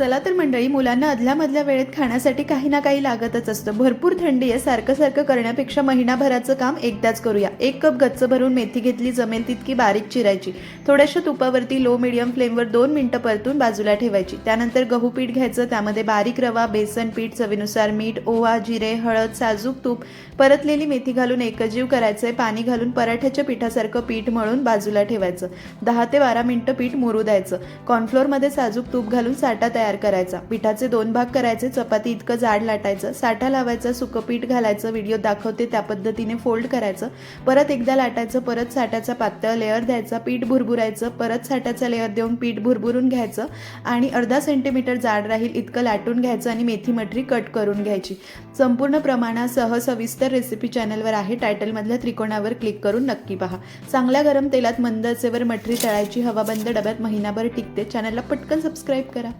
चला तर मंडळी मुलांना अदल्यामधल्या वेळेत खाण्यासाठी काही ना काही लागतच असतं. भरपूर थंडी आहे. सारखं सारखं करण्यापेक्षा महिनाभराचं काम एकदाच करूया. एक कप गच्च भरून मेथी घेतली जमेल तितकी बारीक चिरायची. थोड्याशा तुपावरती लो मिडियम फ्लेमवर दोन मिनटं परतून बाजूला ठेवायची. त्यानंतर गहू पीठ घ्यायचं. त्यामध्ये बारीक रवा बेसन पीठ चवीनुसार मीठ ओवा जिरे हळद साजूक तूप परतलेली मेथी घालून एकजीव करायचंय. पाणी घालून पराठ्याच्या पिठासारखं पीठ मळून बाजूला ठेवायचं. दहा ते बारा मिनटं पीठ मुरू द्यायचं. कॉर्नफ्लोअरमध्ये साजूक तूप घालून साठा तयार करायचा. पिठाचे दोन भाग करायचे चपाती इतकं जाड लाटायचं साठा लावायचं सुकं पीठ घालायचं व्हिडिओ दाखवते त्या पद्धतीने फोल्ड करायचं. परत एकदा लाटायचं परत साठ्याचा पातळ लेअर द्यायचा पीठ भुरभुरायचं परत साठ्याचा लेअर देऊन पीठ भुरभुरून घ्यायचं आणि अर्धा सेंटीमीटर जाड राहील इतकं लाटून घ्यायचं आणि मेथी मठरी कट करून घ्यायची. संपूर्ण प्रमाणासह सविस्तर रेसिपी चॅनलवर आहे. टायटलमधल्या त्रिकोणावर क्लिक करून नक्की पहा. चांगल्या गरम तेलात मंद असेवर मठरी तळायची. हवाबंद डब्यात महिनाभर टिकते. चॅनलला पटकन सबस्क्राईब करा.